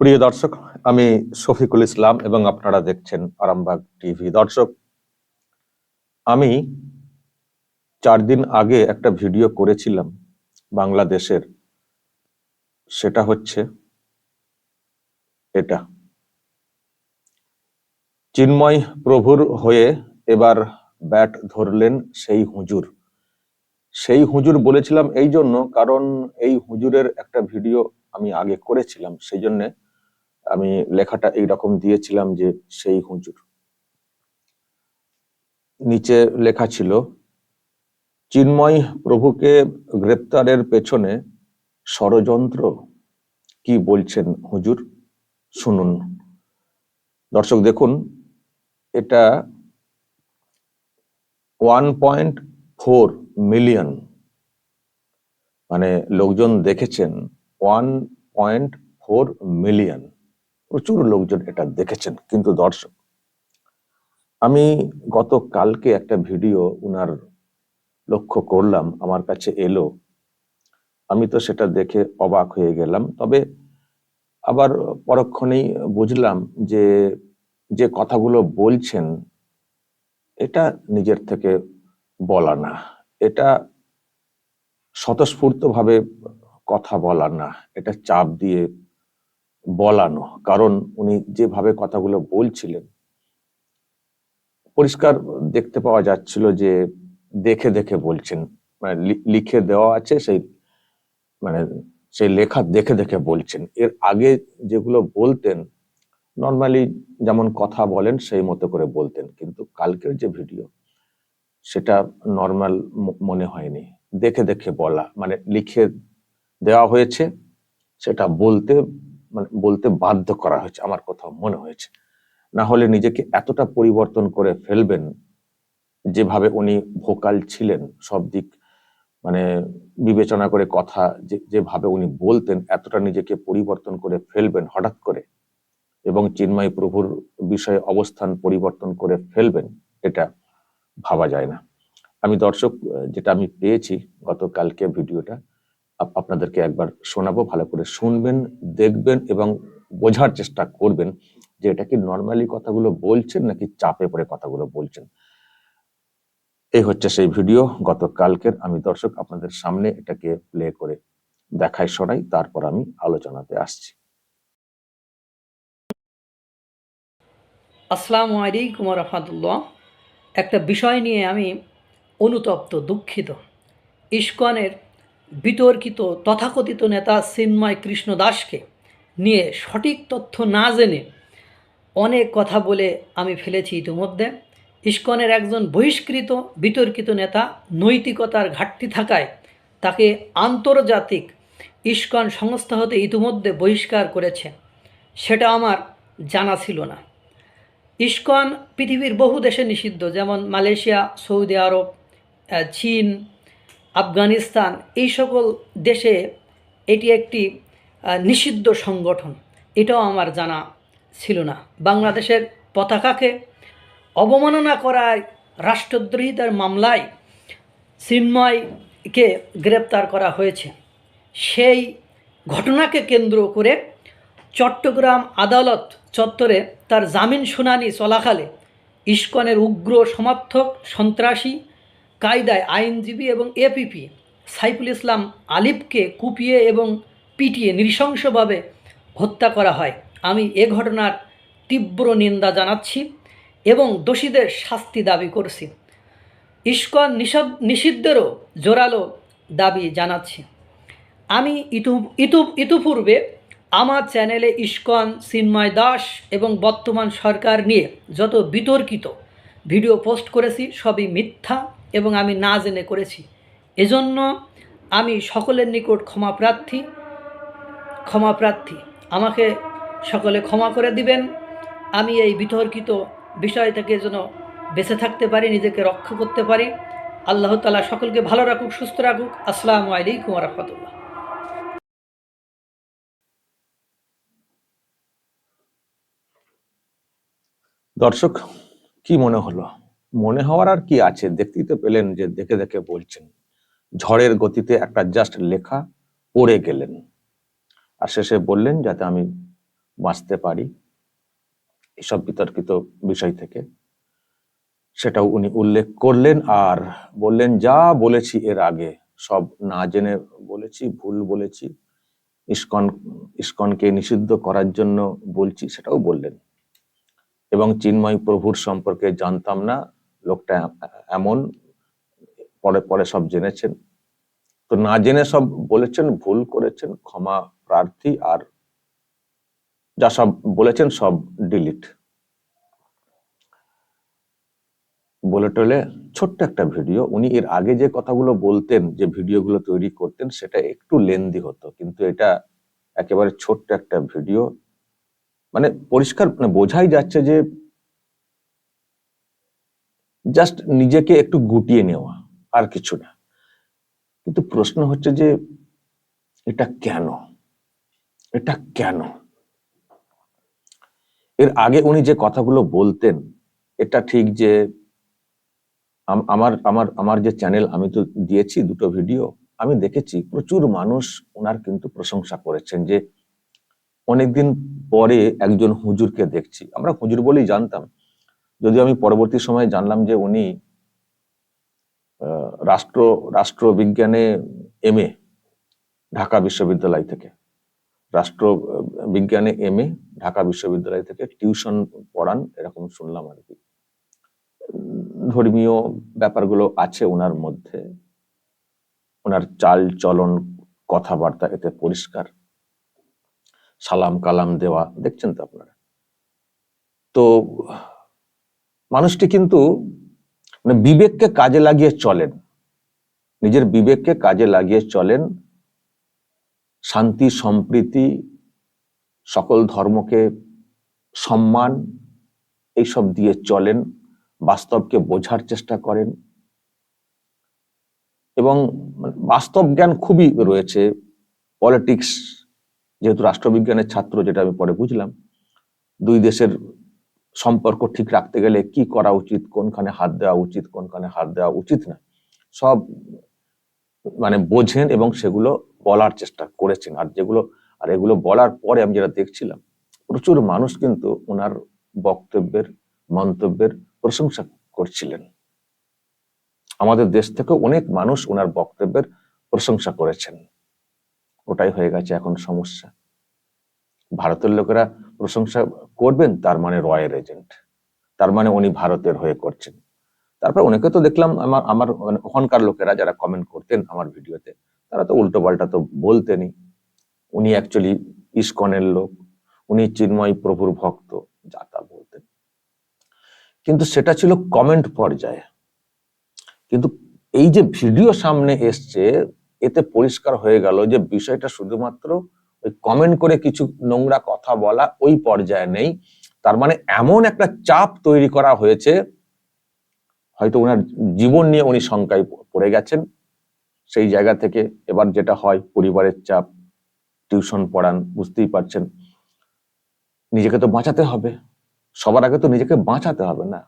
প্রিয় দর্শক, আমি শফিকুল ইসলাম এবং আপনারা দেখছেন আরামবাগ টিভি। দর্শক, আমি চার দিন আগে একটা ভিডিও করেছিলাম বাংলাদেশের। সেটা হচ্ছে এটা। চিন্ময় প্রভুর হয়ে এবার ব্যাট ধরলেন সেই হুজুর। সেই হুজুর বলেছিলাম এই জন্য, কারণ এই হুজুরের একটা ভিডিও আমি আগে করেছিলাম, সেই জন্য আমি লেখাটা এইরকম দিয়েছিলাম যে সেই হুজুর নিচে লেখা ছিল, চিন্ময় প্রভুকে গ্রেপ্তারের পেছনে ষড়যন্ত্র কি বলছেন হুজুর শুনুন। দর্শক দেখুন, এটা ওয়ান পয়েন্ট ফোর মিলিয়ন মানে লোকজন দেখেছেন ওয়ান পয়েন্ট ফোর মিলিয়ন প্রচুর লোকজন এটা দেখেছেন, কিন্তু দর্শক, আমি গত কালকে একটা ভিডিও উনার লক্ষ্য করলাম, আমার কাছে এলো। আমি তো সেটা দেখে অবাক হয়ে গেলাম, তবে আবার পরক্ষণেই বুঝলাম যে যে কথাগুলো বলছেন, এটা নিজের থেকে বলা না, এটা স্বতঃস্ফূর্ত ভাবে কথা বলা না, এটা চাপ দিয়ে বলানো। কারণ উনি যেভাবে কথাগুলো বলছিলেন, পরিষ্কার দেখতে পাওয়া যাচ্ছিল যে দেখে দেখে বলছেন। মানে লিখে দেওয়া আছে, সেই মানে সেই লেখা দেখে দেখে বলছেন। এর আগে যেগুলো বলতেন, নর্মালি যেমন কথা বলেন, সেই মতো করে বলতেন। কিন্তু কালকের যে ভিডিও, সেটা নর্মাল মনে হয়নি। দেখে দেখে বলা মানে লিখে দেওয়া হয়েছে, সেটা বলতে মানে বলতে বাধ্য করা হয়েছে, আমার কোথাও মনে হয়েছে। না হলে নিজেকে এতটা পরিবর্তন করে ফেলবেন যেভাবে উনি ভোকাল ছিলেন, সব দিক মানে বিবেচনা করে কথা যেভাবে উনি বলতেন, এতটা নিজেকে পরিবর্তন করে ফেলবেন হঠাৎ করে এবং চিন্ময় প্রভুর বিষয়ে অবস্থান পরিবর্তন করে ফেলবেন, এটা ভাবা যায় না। আমি দর্শক, যেটা আমি পেয়েছি গতকালকে ভিডিওটা আপনাদেরকে একবার শোনাবো, ভালো করে শুনবেন, দেখবেন এবং বোঝার চেষ্টা করবেন যে এটা কি নর্মালি কথাগুলো বলছেন নাকি চাপে পড়ে কথাগুলো বলছেন। এই হচ্ছে সেই ভিডিও গতকালকের। আমি দর্শক, আপনাদের সামনে এটাকে প্লে করে দেখাই, শোনাই, তারপর আমি আলোচনাতে আসছি। আসসালামু আলাইকুম রহমতুল্লাহ। একটা বিষয় নিয়ে আমি অনুতপ্ত, দুঃখিত। ইস্কনের বিতর্কিত তথাকথিত নেতা চিন্ময় কৃষ্ণ দাসকে নিয়ে সঠিক তথ্য না জেনে অনেক কথা বলে আমি ফেলেছি ইতিমধ্যে। ইস্কনের একজন বহিষ্কৃত, বিতর্কিত নেতা নৈতিকতার ঘাটতি থাকায় তাকে আন্তর্জাতিক ইস্কন সংস্থা হতে ইতিমধ্যে বহিষ্কার করেছে। সেটা আমার জানা ছিল না। ইস্কন পৃথিবীর বহু দেশে নিষিদ্ধ, যেমন মালয়েশিয়া, সৌদি আরব চীন আফগানিস্তান, এই সকল দেশে এটি একটি নিষিদ্ধ সংগঠন। এটাও আমার জানা ছিল না। বাংলাদেশের পতাকাকে অবমাননা করায় রাষ্ট্রদ্রোহিতার মামলায় চিন্ময়কে গ্রেপ্তার করা হয়েছে। সেই ঘটনাকে কেন্দ্র করে চট্টগ্রাম আদালত চত্বরে তার জামিন শুনানি চলাকালে ইস্কনের উগ্র সমর্থক সন্ত্রাসী কায়দায় আইনজীবী এবং এপিপি সাইফুল ইসলাম আলিফকে কুপিয়ে এবং পিটিয়ে নৃশংসভাবে হত্যা করা হয়। আমি এ ঘটনার তীব্র নিন্দা জানাচ্ছি এবং দোষীদের শাস্তি দাবি করছি। ইস্কন নিষিদ্ধেরও জোরালো দাবি জানাচ্ছি। আমি ইতু ইতু ইতুপূর্বে আমার চ্যানেলে ইস্কন, চিন্ময় দাস এবং বর্তমান সরকার নিয়ে যত বিতর্কিত ভিডিও পোস্ট করেছি, সবই মিথ্যা। এবং আমি না জেনে করেছি। এজন্য আমি সকলের নিকট ক্ষমা প্রার্থী ক্ষমা প্রার্থী। আমাকে সকলে ক্ষমা করে দিবেন। আমি এই বিতর্কিত বিষয় থেকে যেন বেঁচে থাকতে পারি, নিজেকে রক্ষা করতে পারি। আল্লাহ তালা সকলকে ভালো রাখুক, সুস্থ রাখুক। আসসালামু আলাইকুম রহমতুল্লাহ। দর্শক, কি মনে হলো? মনে হওয়ার আর কি আছে? দেখতেই তো পেলেন যে দেখে দেখে বলছেন, ঝড়ের গতিতে একটা জাস্ট লেখা পড়ে গেলেন। আর শেষে বললেন, যাতে আমি বাঁচতে পারি। এসব বিতর্কিত বিষয় থেকে। সেটাও উনি উল্লেখ করলেন আর বললেন, যা বলেছি এর আগে, সব না জেনে বলেছি, ভুল বলেছি, ইস্কন, ইস্কনকে নিষিদ্ধ করার জন্য বলছি, সেটাও বললেন। এবং চিন্ময় প্রভুর সম্পর্কে জানতাম না লোকটা এমন, পরে পরে সব জেনেছেন। তো না জেনে সব বলেছেন, ভুল করেছেন, ক্ষমা প্রার্থী আর যা সব বলেছেন সব ডিলিট। বলে টলে, ছোট্ট একটা ভিডিও, উনি এর আগে যে কথাগুলো বলতেন, যে ভিডিওগুলো তৈরি করতেন, সেটা একটু লেন্দি হতো, কিন্তু এটা একেবারে ছোট্ট একটা ভিডিও। মানে পরিষ্কার মানে বোঝাই যাচ্ছে যে জাস্ট নিজেকে একটু গুটিয়ে নেওয়া, আর কিছু না। কিন্তু প্রশ্ন হচ্ছে যে, এটা কেন? এটা কেন? এর আগে উনি যে কথাগুলো বলতেন, এটা ঠিক যে, আম- আমার আমার আমার যে চ্যানেল আমি তো দিয়েছি দুটো ভিডিও আমি দেখেছি প্রচুর মানুষ ওনার কিন্তু প্রশংসা করেছেন যে, অনেকদিন পরে একজন হুজুরকে দেখছি। আমরা হুজুর বলেই জানতাম যদিও আমি পরবর্তী সময়ে জানলাম যে উনি রাষ্ট্র, রাষ্ট্রবিজ্ঞানে এম এ, ঢাকা বিশ্ববিদ্যালয় থেকে। রাষ্ট্র বিজ্ঞানে এম এ, ঢাকা বিশ্ববিদ্যালয় থেকে টিউশন পড়ান, এরকম শুনলাম আর কি। ধর্মীয় ব্যাপারগুলো আছে ওনার মধ্যে। ওনার চাল চলন কথাবার্তা এতে পরিষ্কার। সালাম কালাম দেওয়া, দেখছেন তো আপনারা? তো মানুষটি কিন্তু মানে বিবেককে কাজে লাগিয়ে চলেন। নিজের বিবেককে কাজে লাগিয়ে চলেন। শান্তি, সম্প্রীতি, সকল ধর্মকে সম্মান, এইসব দিয়ে চলেন, বাস্তবকে বোঝার চেষ্টা করেন। এবং বাস্তব জ্ঞান খুবই রয়েছে। পলিটিক্স, যেহেতু রাষ্ট্রবিজ্ঞানের ছাত্র, যেটা আমি পরে বুঝলাম, দুই দেশের সম্পর্ক ঠিক রাখতে গেলে কি করা উচিত, কোনখানে হাত দেওয়া উচিত, কোনখানে হাত দেওয়া উচিত না। সব মানে বোঝেন এবং সেগুলো বলার চেষ্টা করেছেন। আর যেগুলো, আর এগুলো বলার পরে আমি যেটা দেখছিলাম, প্রচুর মানুষ কিন্তু ওনার বক্তব্যের, মন্তব্যের প্রশংসা করছিলেন। আমাদের দেশ থেকে অনেক মানুষ ওনার বক্তব্যের প্রশংসা করেছেন। ওটাই হয়ে গেছে এখন সমস্যা। ভারতের লোকেরা প্রশংসা করবেন, তার মানে রয়ের এজেন্ট। তার মানে উনি ভারতের হয়ে করছেন। তারপর অনেকে তো দেখলাম আমার আমার মানে ওখানকার লোকেরা যারা কমেন্ট করতেন আমার ভিডিওতে, তারা তো উল্টো পাল্টা তো বলতেনই। উনি অ্যাকচুয়ালি ইস্কনের লোক, উনি চিন্ময় প্রভুর ভক্ত, যা তা বলতেন। কিন্তু সেটা ছিল কমেন্ট পর্যায়ে। কিন্তু এই যে ভিডিও সামনে এসছে, এতে পরিষ্কার হয়ে গেল যে বিষয়টা শুধুমাত্র কমেন্ট করে কিছু নোংরা কথা বলা ওই পর্যায়ে নেই। তার মানে এমন একটা চাপ তৈরি করা হয়েছে, হয়তো ওনার জীবন নিয়ে উনি শঙ্কায় পড়ে গেছেন। সেই জায়গা থেকে এবার যেটা হয়, পরিবারের চাপ, টিউশন পড়ান, বুঝতেই পারছেন। নিজেকে তো বাঁচাতে হবে। সবার আগে তো নিজেকে বাঁচাতে হবে না।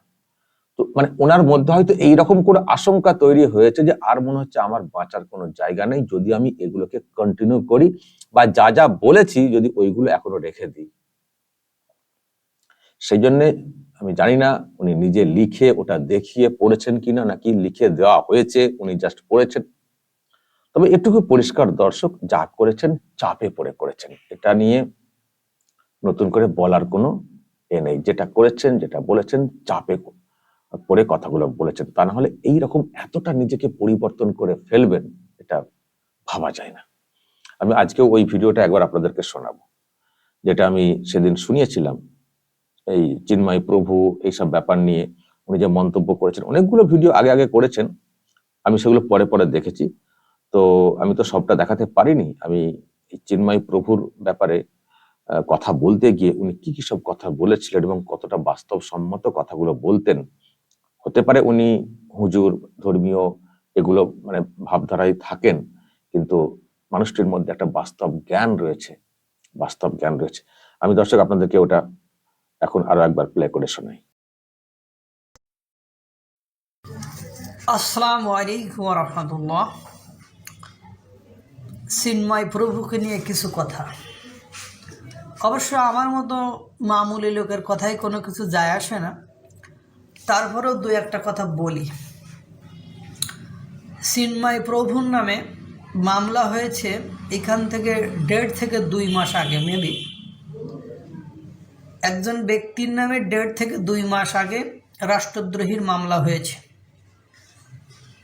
মানে ওনার মধ্যে হয়তো এইরকম করে আশঙ্কা তৈরি হয়েছে যে আর মনে হচ্ছে আমার বাঁচার কোনো জায়গা নেই, যদি আমি এগুলোকে কন্টিনিউ করি বা যা যা বলেছি যদি ওইগুলো এখনও রেখে দিই। সেই জন্যে আমি জানি না উনি নিজে লিখে ওটা দেখিয়ে পড়েছেন কিনা, নাকি লিখে দেওয়া হয়েছে, উনি জাস্ট পড়েছেন। তবে এটুকু পরিষ্কার দর্শক, যা করেছেন চাপে পড়ে করেছেন। এটা নিয়ে নতুন করে বলার কোনো এ নেই। যেটা করেছেন, যেটা বলেছেন, চাপে পরে কথাগুলো বলেছেন। তা না হলে এইরকম এতটা নিজেকে পরিবর্তন করে ফেলবেন, এটা ভাবা যায় না। আমি আজকে ওই ভিডিওটা একবার আপনাদেরকে শোনাবো, যেটা আমি সেদিন শুনিয়েছিলাম। এই চিন্ময় প্রভু, এইসব ব্যাপার নিয়ে উনি যে মন্তব্য করেছেন, অনেকগুলো ভিডিও আগে আগে করেছেন, আমি সেগুলো পরে পরে দেখেছি। তো আমি তো সবটা দেখাতে পারিনি। আমি চিন্ময় প্রভুর ব্যাপারে কথা বলতে গিয়ে উনি কি কি সব কথা বলেছিলেন এবং কতটা বাস্তবসম্মত কথাগুলো বলতেন হতে পারে উনি হুজুর, ধর্মীয় এগুলো মানে ভাবধারায় থাকেন, কিন্তু মানুষটির মধ্যে একটা বাস্তব জ্ঞান রয়েছে, বাস্তব জ্ঞান রয়েছে। আমি দর্শক, আপনাদেরকে ওটা এখন আরও একবার প্লে করে শোনাই। আসসালামু আলাইকুম রহমতুল্লাহ। সিনময় প্রভুকে নিয়ে কিছু কথা। অবশ্য আমার মতো মামুলি লোকের কথাই কোনো কিছু যায় আসে না। তারপরেও দু একটা কথা বলি। চিন্ময় প্রভুর নামে মামলা হয়েছে এখান থেকে দেড় থেকে দুই মাস আগে মেবি একজন ব্যক্তির নামে দেড় থেকে দুই মাস আগে রাষ্ট্রদ্রোহীর মামলা হয়েছে।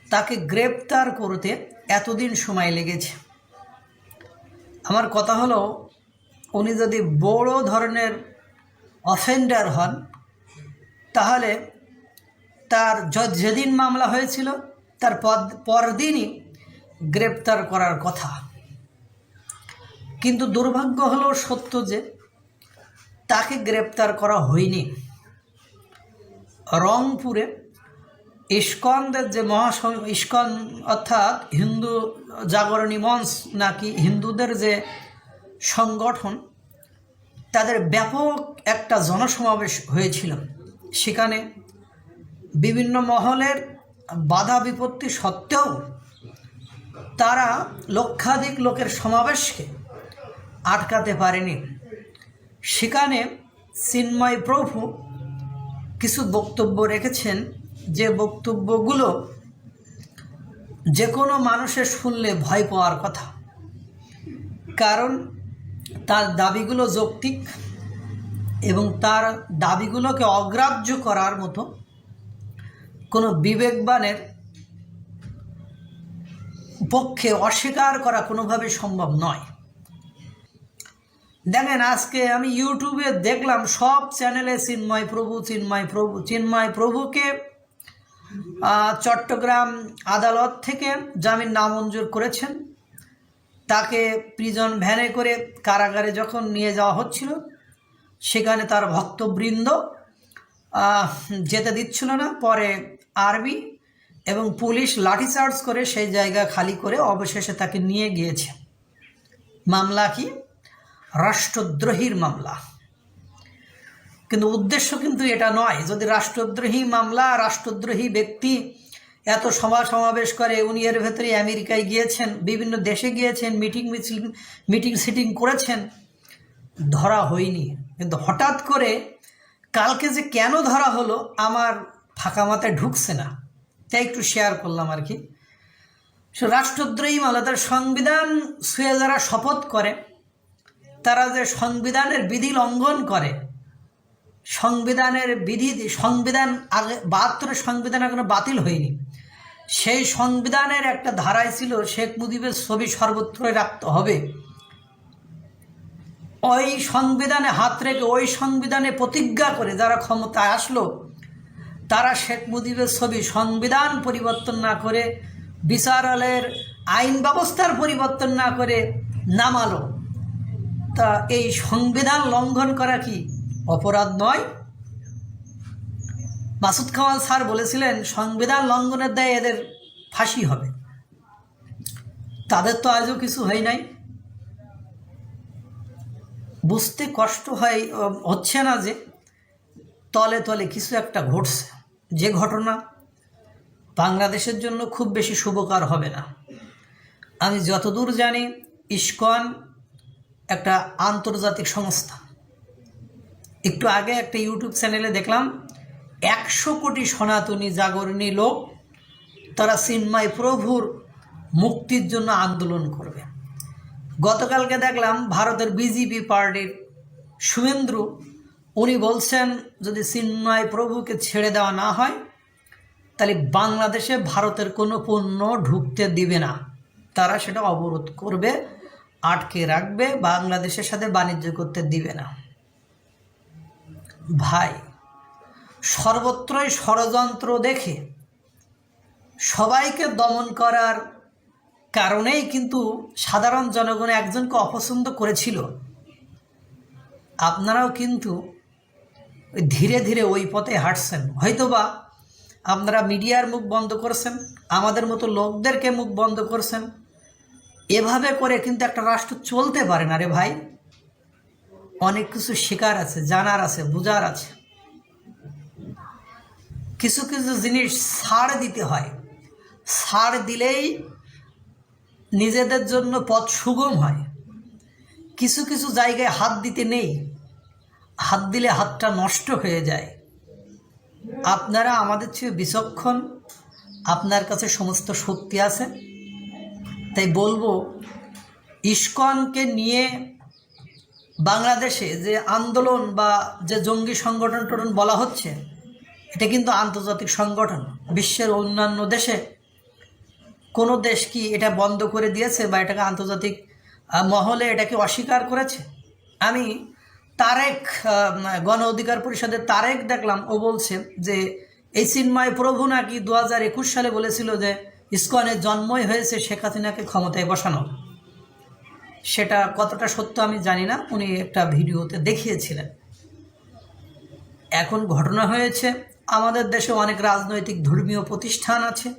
তাকে গ্রেপ্তার করতে এতদিন সময় লেগেছে। আমার কথা হলো, উনি যদি বড় ধরনের অফেন্ডার হন, তাহলে তার যেদিন মামলা হয়েছিল, তার পরদিনই গ্রেপ্তার করার কথা। কিন্তু দুর্ভাগ্য হলো সত্য যে, তাকে গ্রেপ্তার করা হয়নি। রংপুরে ইস্কনদের যে মহাস ইস্কন অর্থাৎ হিন্দু জাগরণী মঞ্চ নাকি হিন্দুদের যে সংগঠন, তাদের ব্যাপক একটা জনসমাবেশ হয়েছিল। সেখানে বিভিন্ন মহলের বাধা বিপত্তি সত্ত্বেও তারা লক্ষাধিক লোকের সমাবেশকে আটকাতে পারেনি। সেখানে চিন্ময় প্রভু কিছু বক্তব্য রেখেছেন। যে বক্তব্যগুলো যে কোনো মানুষের শুনলে ভয় পাওয়ার কথা। কারণ তার দাবিগুলো যৌক্তিক এবং তার দাবিগুলোকে অগ্রাহ্য করার মতো কোনো বিবেকবানের পক্ষে অস্বীকার করা কোনোভাবে সম্ভব নয়। দেখেন, আজকে আমি ইউটিউবে দেখলাম, সব চ্যানেলে চিন্ময় প্রভু চিন্ময় প্রভু, চিন্ময় প্রভুকে চট্টগ্রাম আদালত থেকে জামিন নামঞ্জুর করেছেন। তাকে প্রিজন ভ্যানে করে কারাগারে যখন নিয়ে যাওয়া হচ্ছিল, সেখানে তার ভক্তবৃন্দ যেতে দিচ্ছিল না। পরে আর্মি এবং পুলিশ লাঠিচার্জ করে সেই জায়গা খালি করে অবশেষে তাকে নিয়ে গিয়েছে। মামলা কি? রাষ্ট্রদ্রোহীর মামলা। কিন্তু উদ্দেশ্য কিন্তু এটা নয়। যদি রাষ্ট্রদ্রোহী মামলা, রাষ্ট্রদ্রোহী ব্যক্তি এত সভা সমাবেশ করে, উনি এর ভেতরে আমেরিকায় গিয়েছেন, বিভিন্ন দেশে গিয়েছেন, মিটিং, মিছিল, মিটিং, সিটিং করেছেন, ধরা হয়নি। কিন্তু হঠাৎ করে কালকে যে কেন ধরা হলো, আমার ফাঁকা মাথায় ঢুকছে না। তাই একটু শেয়ার করলাম আর কি। সে, রাষ্ট্রদ্রোহী মামলা তার সংবিধান ছুঁয়ে যারা শপথ করে, তারা যে সংবিধানের বিধি লঙ্ঘন করে, সংবিধানের বিধি, সংবিধান আগে, বাহাত্তরের সংবিধান এখনও বাতিল হয়নি। সেই সংবিধানের একটা ধারায় ছিল, শেখ মুজিবের ছবি সর্বত্রই রাখতে হবে। ওই সংবিধানে হাত রেখে, ওই সংবিধানে প্রতিজ্ঞা করে যারা ক্ষমতায় আসলো তারা শেখ মুজিবের ছবি সংবিধান পরিবর্তন না করে, বিচারালয়ের আইন ব্যবস্থার পরিবর্তন না করে নামালো। তা এই সংবিধান লঙ্ঘন করা কি অপরাধ নয়? মাসুদ কামাল স্যার বলেছিলেন, সংবিধান লঙ্ঘনের দায়ে এদের ফাঁসি হবে। তাদের তো আজও কিছু হয় নাই। বুঝতে কষ্ট হয় হচ্ছে না যে, তলে তলে কিছু একটা ঘটছে। যে ঘটনা বাংলাদেশের জন্য খুব বেশি শুভকার হবে না। আমি যতদূর জানি, ইস্কন একটা আন্তর্জাতিক সংস্থা। একটু আগে একটা ইউটিউব চ্যানেলে দেখলাম, একশো কোটি সনাতনী জাগরণী লোক তারা চিন্ময় প্রভুর মুক্তির জন্য আন্দোলন করবে। গতকালকে দেখলাম, ভারতের বিজেপি পার্টির শুভেন্দ্রু উনি বলছেন, যদি চিন্ময় প্রভুকে ছেড়ে দেওয়া না হয়, তাহলে বাংলাদেশে ভারতের কোনো পণ্য ঢুকতে দিবে না। তারা সেটা অবরোধ করবে, আটকে রাখবে, বাংলাদেশের সাথে বাণিজ্য করতে দিবে না। ভাই, সর্বত্রই ষড়যন্ত্র দেখে সবাইকে দমন করার কারণেই কিন্তু সাধারণ জনগণ একজনকে অপছন্দ করেছিল। আপনারাও কিন্তু ধীরে ধীরে ওই পথে হাঁটছেন। হয়তোবা আপনারা মিডিয়ার মুখ বন্ধ করছেন, আমাদের মতো লোকদেরকে মুখ বন্ধ করছেন। এভাবে করে কিন্তু একটা রাষ্ট্র চলতে পারে না রে ভাই। অনেক কিছু শেখার আছে, জানার আছে, বোঝার আছে। কিছু কিছু জিনিস ছাড় দিতে হয়। ছাড় দিলেই নিজেদের জন্য পথ সুগম হয়। কিছু কিছু জায়গায় হাত দিতে নেই। হাত দিলে হাতটা নষ্ট হয়ে যায়। আপনারা আমাদের চেয়ে বিচক্ষণ, আপনার কাছে সমস্ত শক্তি আছে। তাই বলব, ইস্কনকে নিয়ে বাংলাদেশে যে আন্দোলন বা যে জঙ্গি সংগঠন টটন বলা হচ্ছে, এটা কিন্তু আন্তর্জাতিক সংগঠন। বিশ্বের অন্যান্য দেশে কোনো দেশ কি এটা বন্ধ করে দিয়েছে বা এটাকে আন্তর্জাতিক মহলে এটাকে অস্বীকার করেছে? আমি তারেক গণ অধিকার পরিষদের তারেক দেখলাম। ও বলছে যে, এই চিন্ময় প্রভু নাকি দু হাজার একুশ সালে বলেছিল যে, ইস্কনের জন্মই হয়েছে শেখ হাসিনাকে ক্ষমতায় বসানো সেটা কতটা সত্য আমি জানি না। উনি একটা ভিডিওতে দেখিয়েছিলেন। এখন ঘটনা হয়েছে, আমাদের দেশে অনেক রাজনৈতিক ধর্মীয় প্রতিষ্ঠান আছে,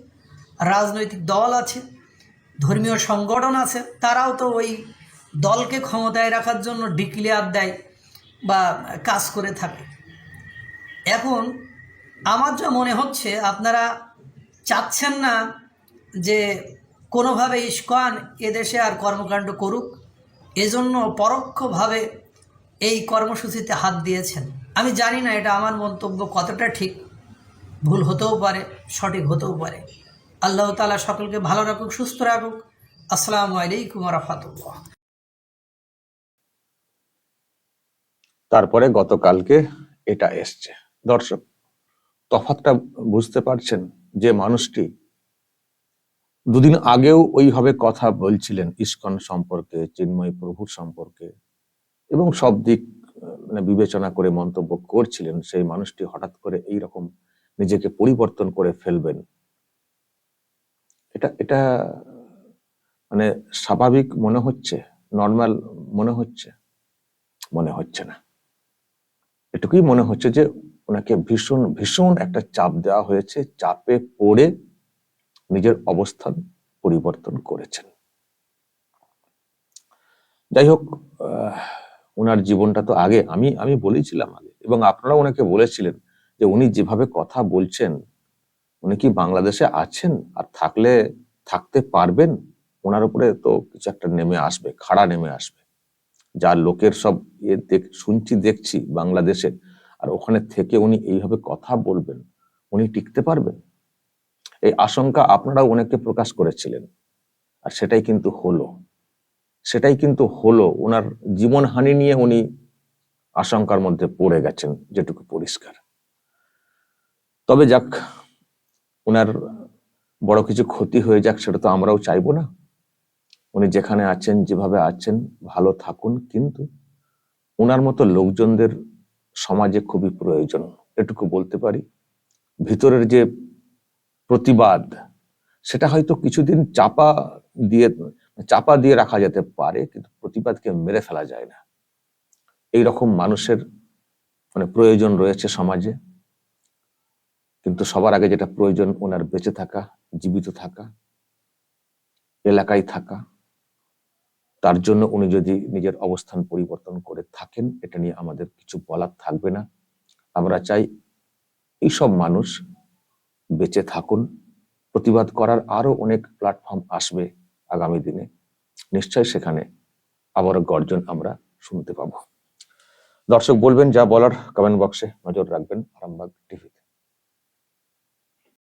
রাজনৈতিক দল আছে, ধর্মীয় সংগঠন আছে, তারাও তো ওই দলকে ক্ষমতায় রাখার জন্য ডিক্লেয়ার দেয়। বা কাজ করে থাকে। এখন আমার যা মনে হচ্ছে, আপনারা চাচ্ছেন না যে কোনোভাবে ইস্কন এদেশে আর কর্মকাণ্ড করুক, এজন্য পরোক্ষভাবে এই কর্মসূচিতে হাত দিয়েছেন। আমি জানি না এটা আমার মন্তব্য কতটা ঠিক, ভুল হতেও পারে, সঠিক হতেও পারে। আল্লাহ তালা সকলকে ভালো রাখুক, সুস্থ রাখুক। আসসালামু আলাইকুম রহমতুল্লাহ। তারপরে গতকালকে এটা এসছে। দর্শক, তফাৎটা বুঝতে পারছেন যে মানুষটি দুদিন আগেও ওইভাবে কথা বলছিলেন ইস্কন সম্পর্কে, চিন্ময় প্রভুর সম্পর্কে এবং সব দিক মানে বিবেচনা করে মন্তব্য করছিলেন। সেই মানুষটি হঠাৎ করে এই রকম নিজেকে পরিবর্তন করে ফেলবেন। এটা এটা মানে স্বাভাবিক মনে হচ্ছে, নর্মাল মনে হচ্ছে মনে হচ্ছে না। এটুকুই মনে হচ্ছে যে ওনাকে ভীষণ ভীষণ একটা চাপ দেওয়া হয়েছে, চাপে পড়ে নিজের অবস্থান পরিবর্তন করেছেন। যাই হোক ওনার জীবনটা তো আগে, আমি আমি বলেছিলাম আগে, এবং আপনারা ওনাকে বলেছিলেন যে উনি যেভাবে কথা বলছেন, উনি কি বাংলাদেশে আছেন আর থাকলে, থাকতে পারবেন? ওনার উপরে তো কিছু একটা নেমে আসবে, খাড়া নেমে আসবে। যা লোকের সব দেখ, শুনছি, দেখছি বাংলাদেশে, আর ওখানে থেকে উনি এইভাবে কথা বলবেন, উনি টিকতে পারবেন? এই আশঙ্কা আপনারা ওনাকে প্রকাশ করেছিলেন, আর সেটাই কিন্তু হলো। সেটাই কিন্তু হলো ওনার জীবনহানি নিয়ে উনি আশঙ্কার মধ্যে পড়ে গেছেন, যেটুকু পরিষ্কার। তবে যাক ওনার বড় কিছু ক্ষতি হয়ে যাক, সেটা তো আমরাও চাইব না। উনি যেখানে আছেন, যেভাবে আছেন, ভালো থাকুন। কিন্তু ওনার মতো লোকজনদের সমাজে খুবই প্রয়োজন। এটুকু বলতে পারি, ভিতরের যে প্রতিবাদ, সেটা হয়তো কিছুদিন চাপা দিয়ে চাপা দিয়ে রাখা যেতে পারে, কিন্তু প্রতিবাদকে মেরে ফেলা যায় না। এই রকম মানুষের মানে প্রয়োজন রয়েছে সমাজে। কিন্তু সবার আগে যেটা প্রয়োজন, ওনার বেঁচে থাকা, জীবিত থাকা, এলাকায় থাকা। তার জন্য উনি যদি নিজের অবস্থান পরিবর্তন করে থাকেন, এটা নিয়ে আমাদের কিছু বলার থাকবে না। আমরা চাই এইসব মানুষ বেঁচে থাকুন। প্রতিবাদ করার আরও অনেক প্ল্যাটফর্ম আসবে আগামী দিনে। নিশ্চয় সেখানে আবারও গর্জন আমরা শুনতে পাব। দর্শক বলবেন, যা বলার কমেন্ট বক্সে নজর রাখবেন আরামবাগ টিভিতে